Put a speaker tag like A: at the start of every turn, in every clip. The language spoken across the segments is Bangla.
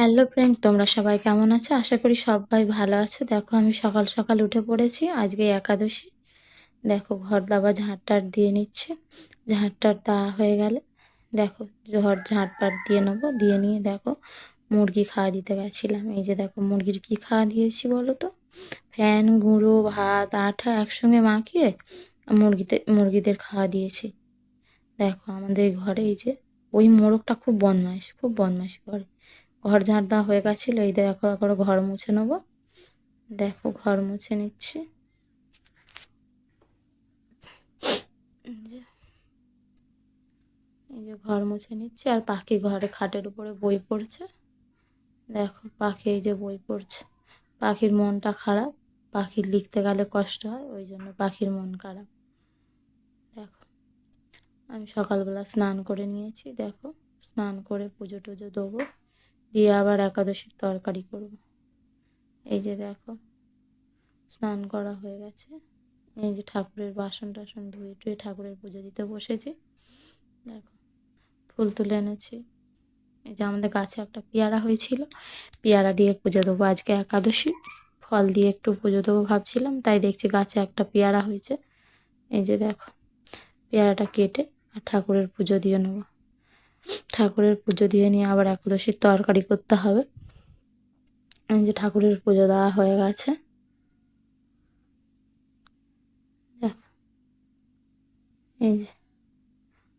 A: হ্যালো ফ্রেন্ড তোমরা সবাই কেমন আছো? আশা করি সবাই ভালো আছো। দেখো, আমি সকাল সকাল উঠে পড়েছি, আজকে একাদশী। দেখো, ঘর দাবা ঝাঁটটার দিয়ে নিচ্ছে ঝাঁটটার দেওয়া হয়ে গেলে দেখো, ঘর ঝাঁটপাট দিয়ে নেব, দিয়ে নিয়ে দেখো, মুরগি খাওয়া দিতে গেছিলাম। এই যে দেখো, মুরগির কি খাওয়া দিয়েছি বলো তো? ফ্যান, গুঁড়ো, ভাত, আঠা একসঙ্গে মাখিয়ে মুরগিতে, মুরগিদের খাওয়া দিয়েছি। দেখো, আমাদের ঘরে এই যে, ওই মোরগটা খুব বদমাইশ খুব বদমাইশ করে। ঘর ঝাড় দেওয়া হয়ে গেছিল, এই দেখো একবার ঘর মুছে নেব। দেখো, ঘর মুছে নিচ্ছি। এই যে ঘর মুছে নিচ্ছি, আর পাখি ঘরে খাটের উপরে বই পড়ছে। দেখো, পাখি এই যে বই পড়ছে। পাখির মনটা খারাপ পাখির লিখতে গেলে কষ্ট হয়, ওই জন্য পাখির মন খারাপ। দেখো, আমি সকালবেলা স্নান করে নিয়েছি, দেখো, স্নান করে পুজো টুজো দেবো। দিয়ে আবার একাদশীর তরকারি করব। এই যে দেখো, স্নান করা হয়ে গেছে। এই যে ঠাকুরের বাসন টাসন ধুয়ে টুয়ে ঠাকুরের পুজো দিতে বসেছি। দেখো, ফুল তুলে এনেছি। এই যে আমাদের গাছে একটা পেয়ারা হয়েছিল, পেয়ারা দিয়ে পুজো দেবো আজকে একাদশী। ফল দিয়ে একটু পুজো দেবো ভাবছিলাম, তাই দেখছি গাছে একটা পেয়ারা হয়েছে। এই যে দেখো, পেয়ারাটা কেটে আর ঠাকুরের পুজো দিয়ে নেব। ঠাকুরের পুজো দিয়ে নিয়ে আবার একাদশীর তরকারি করতে হবে। এই যে ঠাকুরের পুজো দেওয়া হয়ে গেছে। এই যে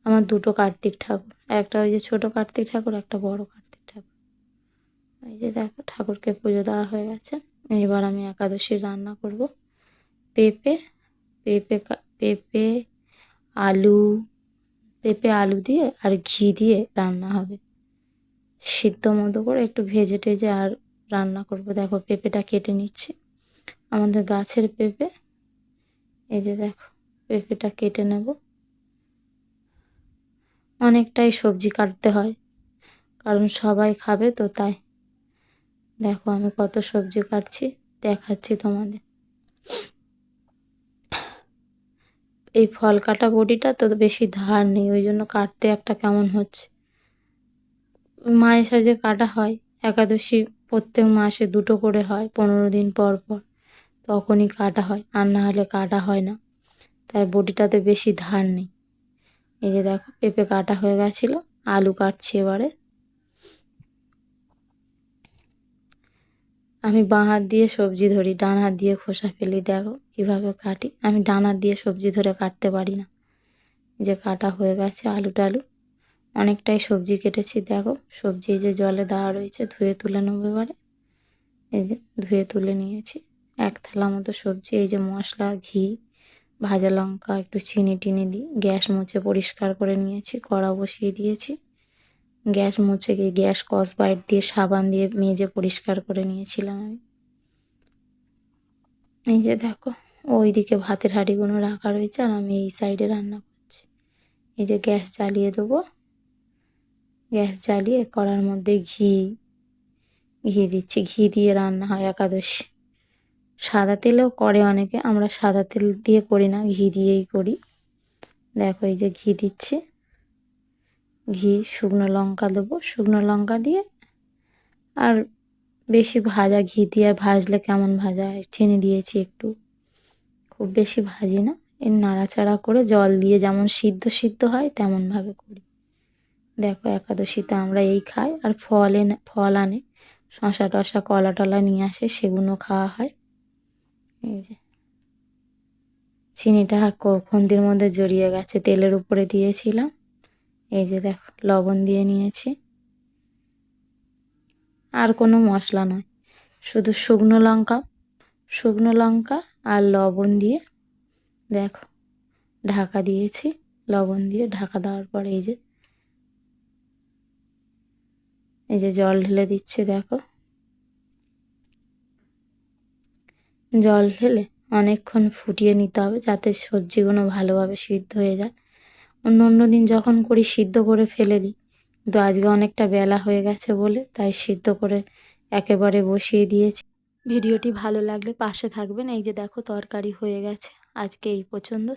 A: আমার দুটো কার্তিক ঠাকুর, একটা ওই যে ছোটো কার্তিক ঠাকুর, একটা বড় কার্তিক ঠাকুর। এই যে দেখো, ঠাকুরকে পুজো দেওয়া হয়ে গেছে। এবার আমি একাদশীর রান্না করব। পেঁপে পেঁপে পেঁপে, আলু পেঁপে, আলু দিয়ে আর ঘি দিয়ে রান্না হবে। সিদ্ধ মতো করে একটু ভেজে টেজে আর রান্না করব। দেখো পেঁপেটা কেটে নিচ্ছি। আমাদের গাছের পেঁপে, এই যে দেখো পেঁপেটা কেটে নেব। অনেকটাই সবজি কাটতে হয়, কারণ সবাই খাবে তো তাই। দেখো আমি কত সবজি কাটছি, দেখাচ্ছি তোমাদের। এই ফল কাটা বডিটা তো বেশি ধার নেই, ওই জন্য কাটতে একটা কেমন হচ্ছে? মায়ের সাজে কাটা হয়, একাদশী প্রত্যেক মাসে দুটো করে হয়, পনেরো দিন পর পর, তখনই কাটা হয়, আর না হলে কাটা হয় না। তাই বডিটাতে বেশি ধার নেই। এই যে দেখো, পেঁপে কাটা হয়ে গেছিল, আলু কাটছি এবারে। আমি বাঁ হাত দিয়ে সবজি ধরি, ডান হাত দিয়ে খোসা ফেলি, দেখো। কীভাবে কাটি? আমি ডানা দিয়ে সবজি ধরে কাটতে পারি না। যে কাটা হয়ে গেছে আলু টালু। অনেকটাই সবজি কেটেছি, দেখো। সবজি যে জলে দেওয়া রয়েছে, ধুয়ে তুলে নেব এবারে। এই যে ধুয়ে তুলে নিয়েছি। এক থালা মতো সবজি, এই যে মশলা, ঘি, ভাজা লঙ্কা, একটু চিনি টিনি দিই গ্যাস মুছে পরিষ্কার করে নিয়েছি, কড়া বসিয়ে দিয়েছি। গ্যাস মুছে গিয়ে, গ্যাস কস বাইট দিয়ে সাবান দিয়ে মেজে পরিষ্কার করে নিয়েছিলাম আমি। এই যে দেখো, ওইদিকে ভাতের হাঁড়িগুলো রাখা রয়েছে আর আমি এই সাইডে রান্না করছি। এই যে গ্যাস জ্বালিয়ে দেবো। গ্যাস জ্বালিয়ে কড়ার মধ্যে ঘি ঘি দিচ্ছি। ঘি দিয়ে রান্না হয় একাদশী। সাদা তেলেও করে অনেকে, আমরা সাদা তেল দিয়ে করি না, ঘি দিয়েই করি। দেখো এই যে ঘি দিচ্ছি। ঘি, শুকনো লঙ্কা দেবো। শুকনো লঙ্কা দিয়ে আর বেশি ভাজা ঘি দিয়ে ভাজলে কেমন ভাজা হয়? চিনি দিয়েছি একটু। খুব বেশি ভাজি না। এর নাড়াচাড়া করে জল দিয়ে যেমন সিদ্ধ সিদ্ধ হয়, তেমনভাবে করি। দেখো একাদশীতে আমরা এই খাই আর ফল এনে, ফল আনে। শশা টশা কলা টলা নিয়ে আসে সেগুলো খাওয়া হয়। এই যে। চিনিটা খন্তির মধ্যে জড়িয়ে গেছে, তেলের উপরে দিয়েছিলাম। এই যে দেখো, লবণ দিয়ে নিয়েছি। আর কোনো মশলা নয়। শুধু শুকনো লঙ্কা শুকনো লঙ্কা আর লবণ দিয়ে দেখো, ঢাকা দিয়েছি, লবণ দিয়ে ঢাকা দেওয়ার পর এই যে এই যে জল ঢেলে দিচ্ছে দেখো। জল ঢেলে অনেকক্ষণ ফুটিয়ে নিতে হবে যাতে সবজিগুলো ভালোভাবে সিদ্ধ হয়ে যায়। অন্য অন্য দিন যখন করি সিদ্ধ করে ফেলে দিই কিন্তু আজকে অনেকটা বেলা হয়ে গেছে বলে তাই সিদ্ধ করে একেবারে বসিয়ে দিয়েছি। ভিডিওটি ভালো লাগলে পাশে থাকবেন। এই যে দেখো, তরকারি হয়ে গেছে। আজকে এই পছন্দ